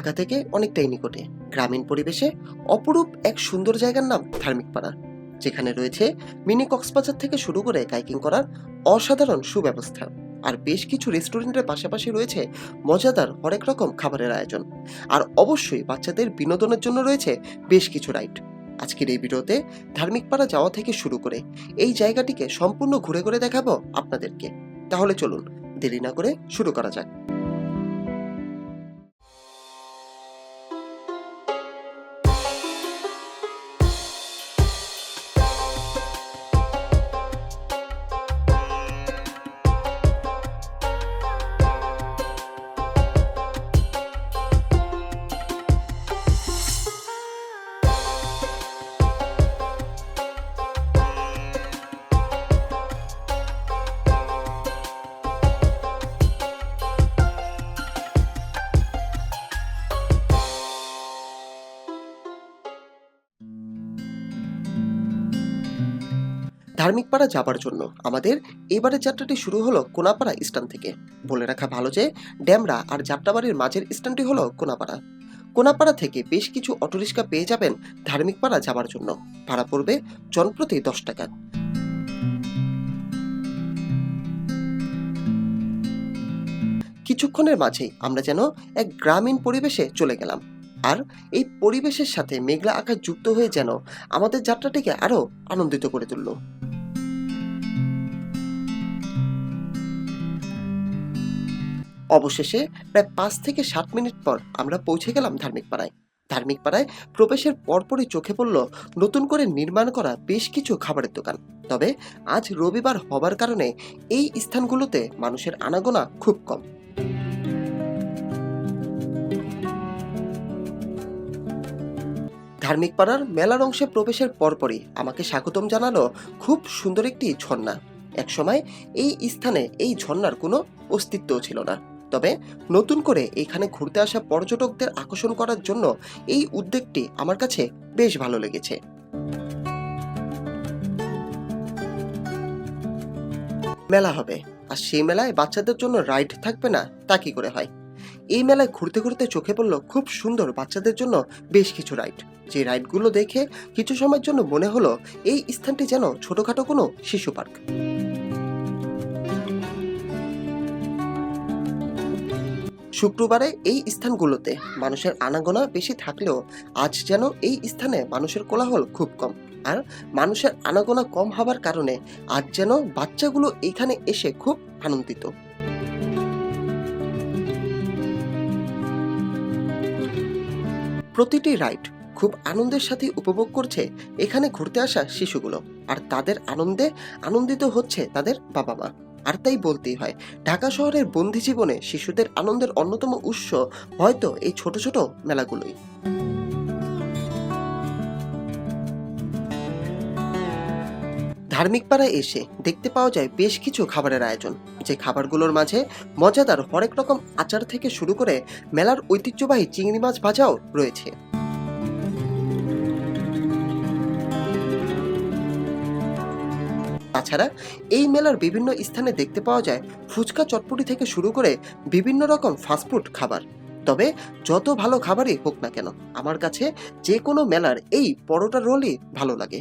ঢাকা থেকে অনেকটাই নিকটে। গ্রামীণ পরিবেশে অপরূপ এক সুন্দর জায়গার নাম ধার্মিক পাড়া যেখানে রয়েছে মিনি কক্সবাজার থেকে শুরু করে কাইকিং করার অসাধারণ সুব্যবস্থা। আর বেশ কিছু রেস্টুরেন্টের পাশাপাশি রয়েছে মজাদার হরেক রকম খাবারের আয়োজন। আর অবশ্যই বাচ্চাদের বিনোদনের জন্য রয়েছে বেশ কিছু রাইড। আজকের এই ভিডিওতে ধার্মিক পাড়া যাওয়া থেকে শুরু করে এই জায়গাটিকে সম্পূর্ণ ঘুরে ঘুরে দেখাবো আপনাদেরকে। তাহলে চলুন, দেরি না করে শুরু করা যাক। ধার্মিক পাড়া যাবার জন্য। আমাদের এবারের যাত্রাটি শুরু হলো কোনাপাড়া স্ট্যান্ড থেকে। বলে রাখা ভালো যে, ড্যামরা আর যাত্রাবাড়ির মাঝের স্ট্যান্ডটি হলো কোনাপাড়া। কোনাপাড়া থেকে বেশ কিছু অটোরিক্সা পেয়ে যাবেন ধার্মিক পাড়া যাবার জন্য। ভাড়া পড়বে জনপ্রতি দশ টাকা। কিছুক্ষণের মাঝেই আমরা যেন এক গ্রামীণ পরিবেশে চলে গেলাম। আর এই পরিবেশের সাথে মেঘলা আকাশ যুক্ত হয়ে যেন আমাদের যাত্রাটিকে আরও আনন্দিত করে তুলল। অবশেষে প্রায় পাঁচ থেকে সাত মিনিট পর আমরা পৌঁছে গেলাম ধার্মিক পাড়ায় ধার্মিক পাড়ায় প্রবেশের পরপরই চোখে পড়ল নতুন করে নির্মাণ করা বেশ কিছু খাবারের দোকান। তবে আজ রবিবার হবার কারণে এই স্থানগুলোতে মানুষের আনাগোনা খুব কম। ধার্মিক পাড়ার মেলার অংশে প্রবেশের পরপরই আমাকে স্বাগতম জানালো খুব সুন্দর একটি ঝর্ণা। একসময় এই স্থানে এই ঝর্ণার কোনো অস্তিত্ব ছিল না। তবে নতুন করে এখানে ঘুরতে আসা পর্যটকদের আকর্ষণ করার জন্য এই উদ্যোগটি আমার কাছে বেশ ভালো লেগেছে। মেলা হবে, আর সেই মেলায় বাচ্চাদের জন্য রাইড থাকবে না, তা কি করে হয়? এই মেলায় ঘুরতে ঘুরতে চোখে পড়ল খুব সুন্দর বাচ্চাদের জন্য বেশ কিছু রাইড। যে রাইডগুলো দেখে কিছু সময়ের জন্য মনে হলো এই স্থানটি যেন ছোটখাটো কোনো শিশু পার্ক। শুক্রবারে এই স্থানগুলোতে মানুষের আনাগোনা বেশি থাকলেও আজ যেন এই স্থানে মানুষের কোলাহল খুব কম। আর মানুষের আনাগোনা কম হবার কারণে আজ যেন বাচ্চাগুলো এইখানে এসে খুব আনন্দিত। প্রতিটি রাইড খুব আনন্দের সাথে উপভোগ করছে এখানে ঘুরতে আসা শিশুগুলো। আর তাদের আনন্দে আনন্দিত হচ্ছে তাদের বাবা মা আর তাই বলতেই হয়, ঢাকা শহরের বন্দি জীবনে শিশুদের আনন্দের অন্যতম উৎস হয়তো এই ছোট ছোট মেলাগুলোই। ধার্মিক পাড়ায় এসে দেখতে পাওয়া যায় বেশ কিছু খাবারের আয়োজন। যে খাবারগুলোর মাঝে মজাদার হরেক রকম আচার থেকে শুরু করে মেলার ঐতিহ্যবাহী চিংড়ি মাছ ভাজাও রয়েছে। তাছাড়া এই মেলার বিভিন্ন স্থানে দেখতে পাওয়া যায় ফুচকা চটপটি থেকে শুরু করে বিভিন্ন রকম ফাস্টফুড খাবার। তবে যত ভালো খাবারই হোক না কেন, আমার কাছে যে কোনো মেলার এই পরোটা রোলই ভালো লাগে।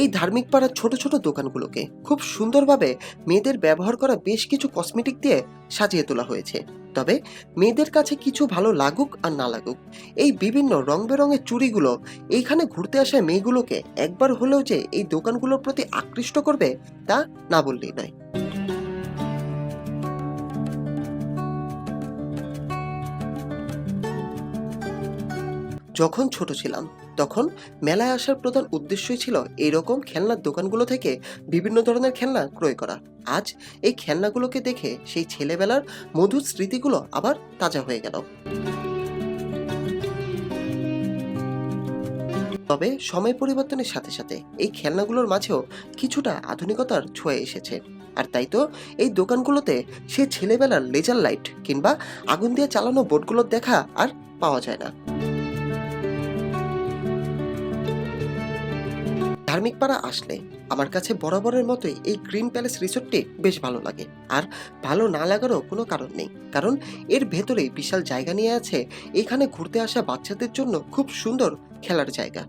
এই ধার্মিক পাড়ার ছোট ছোট দোকানগুলোকে খুব সুন্দরভাবে মেয়েদের ব্যবহার করা বেশ কিছু কসমেটিক দিয়ে সাজিয়ে তোলা হয়েছে। তবে মেয়েদের কাছে কিছু ভালো লাগুক আর না লাগুক, এই বিভিন্ন রং বেরঙের চুড়িগুলো, এইখানে ঘুরতে আসা মেয়েগুলোকে একবার হলেও যে এই দোকানগুলোর প্রতি আকৃষ্ট করবে, তা না বললেই নয়। যখন ছোট ছিলাম তখন মেলায় আসার প্রধান উদ্দেশ্যই ছিল এইরকম খেলনার দোকানগুলো থেকে বিভিন্ন ধরনের খেলনা ক্রয় করা। আজ এই খেলনাগুলোকে দেখে সেই ছেলেবেলার মধুর স্মৃতিগুলো আবার তাজা হয়ে গেল। তবে সময় পরিবর্তনের সাথে সাথে এই খেলনাগুলোর মাঝেও কিছুটা আধুনিকতার ছোঁয়া এসেছে। আর তাই তো এই দোকানগুলোতে সে ছেলেবেলার লেজার লাইট কিংবা আগুন দিয়ে চালানো বোর্ডগুলোর দেখা আর পাওয়া যায় না। ধার্মিক পাড়া আসলে আমার কাছে বরাবরের মতোই এই গ্রিন প্যালেস রিসোর্টটি বেশ ভালো লাগে। আর ভালো না লাগারও কোনো কারণ নেই। কারণ এর ভেতরেই বিশাল জায়গা নিয়ে আছে, এখানে ঘুরতে আসা বাচ্চাদের জন্য খুব সুন্দর খেলার জায়গা।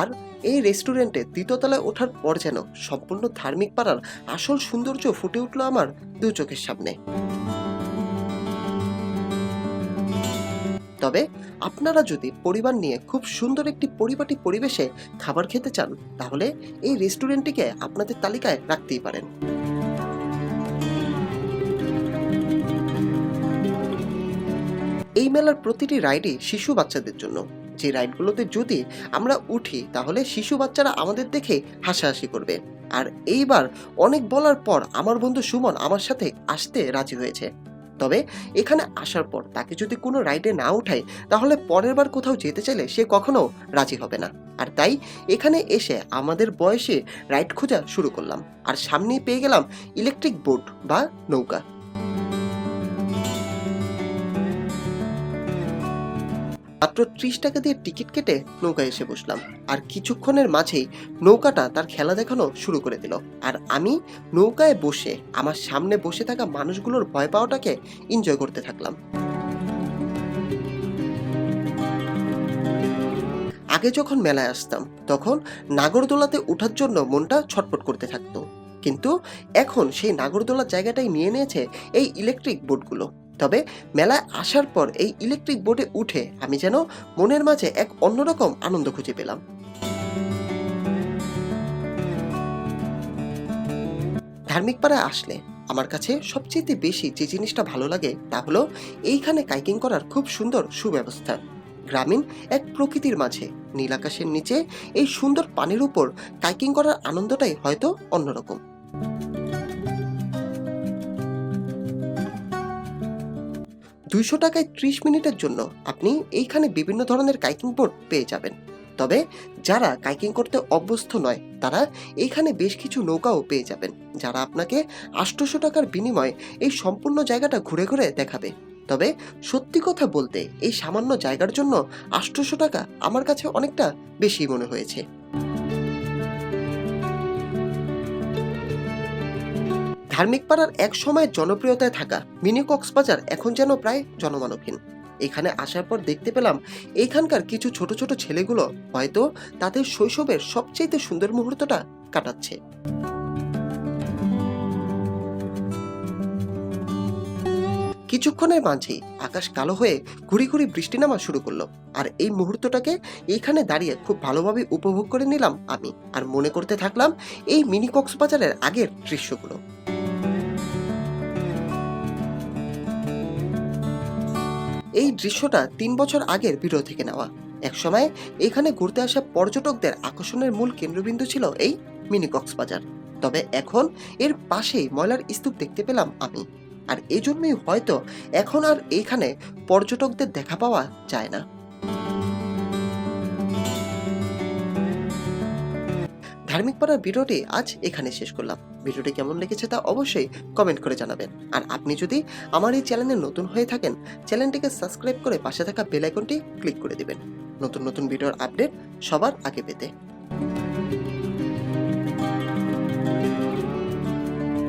আর এই রেস্টুরেন্টে দ্বিতীয়তলায় ওঠার পর যেন সম্পূর্ণ ধার্মিক পাড়ার আসল সৌন্দর্য ফুটে উঠল আমার দু চোখের সামনে। তবে আপনারা যদি পরিবার নিয়ে খুব সুন্দর একটি পরিপাটি পরিবেশে খাবার খেতে চান, তাহলে এই রেস্টুরেন্টটিকে আপনাদের তালিকায় রাখতেই পারেন। এই মেলার প্রতিটি রাইডই শিশু বাচ্চাদের জন্য। যে রাইডগুলোতে যদি আমরা উঠি, তাহলে শিশু বাচ্চারা আমাদের দেখে হাসাহাসি করবে। আর এইবার অনেক বলার পর আমার বন্ধু সুমন আমার সাথে আসতে রাজি হয়েছে। তবে এখানে আসার পর তাকে যদি কোনো রাইডে না উঠাই তাহলে পরের বার কোথাও যেতে চাইলে সে কখনো রাজি হবে না। আর তাই এখানে এসে আমাদের বয়সে রাইড খোঁজা শুরু করলাম। আর সামনেই পেয়ে গেলাম ইলেকট্রিক বোট বা নৌকা। মাত্র ত্রিশ টাকা দিয়ে টিকিট কেটে নৌকায় এসে বসলাম। আর কিছুক্ষণের মাঝেই নৌকাটা তার খেলা দেখানো শুরু করে দিল। আর আমি নৌকায় বসে আমার সামনে বসে থাকা মানুষগুলোর ভয় পাওয়াটাকে এনজয় করতে থাকলাম। আগে যখন মেলায় আসতাম, তখন নাগরদোলাতে ওঠার জন্য মনটা ছটফট করতে থাকতো। কিন্তু এখন সেই নাগরদোলার জায়গাটাই নিয়ে নিয়েছে এই ইলেকট্রিক বোটগুলো তবে মেলায় আসার পর এই ইলেকট্রিক বোটে উঠে আমি যেন মনের মাঝে এক অন্যরকম আনন্দ খুঁজে পেলাম। ধার্মিক পাড়ায় আসলে আমার কাছে সবচেয়ে বেশি যে জিনিসটা ভালো লাগে তা হলো এইখানে কাইকিং করার খুব সুন্দর সুব্যবস্থা। গ্রামীণ এক প্রকৃতির মাঝে, নীল আকাশের নিচে এই সুন্দর পানির উপর কাইকিং করার আনন্দটাই হয়তো অন্যরকম। দুইশো টাকায় ত্রিশ মিনিটের জন্য আপনি এইখানে বিভিন্ন ধরনের কাইকিং বোর্ড পেয়ে যাবেন। তবে যারা কাইকিং করতে অভ্যস্ত নয়, তারা এইখানে বেশ কিছু নৌকাও পেয়ে যাবেন, যারা আপনাকে আটশোশো টাকার বিনিময়ে এই সম্পূর্ণ জায়গাটা ঘুরে ঘুরে দেখাবে। তবে সত্যি কথা বলতে, এই সামান্য জায়গার জন্য আটশোশো টাকা আমার কাছে অনেকটা বেশি মনে হয়েছে। ধার্মিক পাড়ার এক সময় জনপ্রিয়তায় থাকা মিনি কক্সবাজার এখন যেন প্রায় জনমানবহীন। এখানে আসার পর দেখতে পেলাম এখানকার কিছু ছোট ছোট ছেলেগুলো হয়তো তাদের শৈশবের সবচেয়ে সুন্দর মুহূর্তটা কাটাচ্ছে। কিছুক্ষণের মাঝেই আকাশ কালো হয়ে ঘুরি ঘুরি বৃষ্টি নামা শুরু করল। আর এই মুহূর্তটাকে এইখানে দাঁড়িয়ে খুব ভালোভাবে উপভোগ করে নিলাম আমি। আর মনে করতে থাকলাম এই মিনি কক্সবাজারের আগের দৃশ্যগুলো। এই দৃশ্যটা তিন বছর আগের ভিডিও থেকে নেওয়া। একসময় এখানে ঘুরতে আসা পর্যটকদের আকর্ষণের মূল কেন্দ্রবিন্দু ছিল এই মিনি কক্সবাজার। তবে এখন এর পাশেই ময়লার স্তূপ দেখতে পেলাম আমি। আর এজন্যই জন্যই হয়তো এখন আর এইখানে পর্যটকদের দেখা পাওয়া যায় না। ধার্মিক পাড়ার ভিডিওটি আজ এখানে শেষ করলাম। ভিডিওটি কেমন লেগেছে তা অবশ্যই কমেন্ট করে জানাবেন। আর আপনি যদি আমার এই চ্যানেলে নতুন হয়ে থাকেন চ্যানেলটিকে সাবস্ক্রাইব করে পাশে থাকা বেল আইকনটি ক্লিক করে দিবেন। নতুন নতুন ভিডিওর আপডেট সবার আগে পেতে।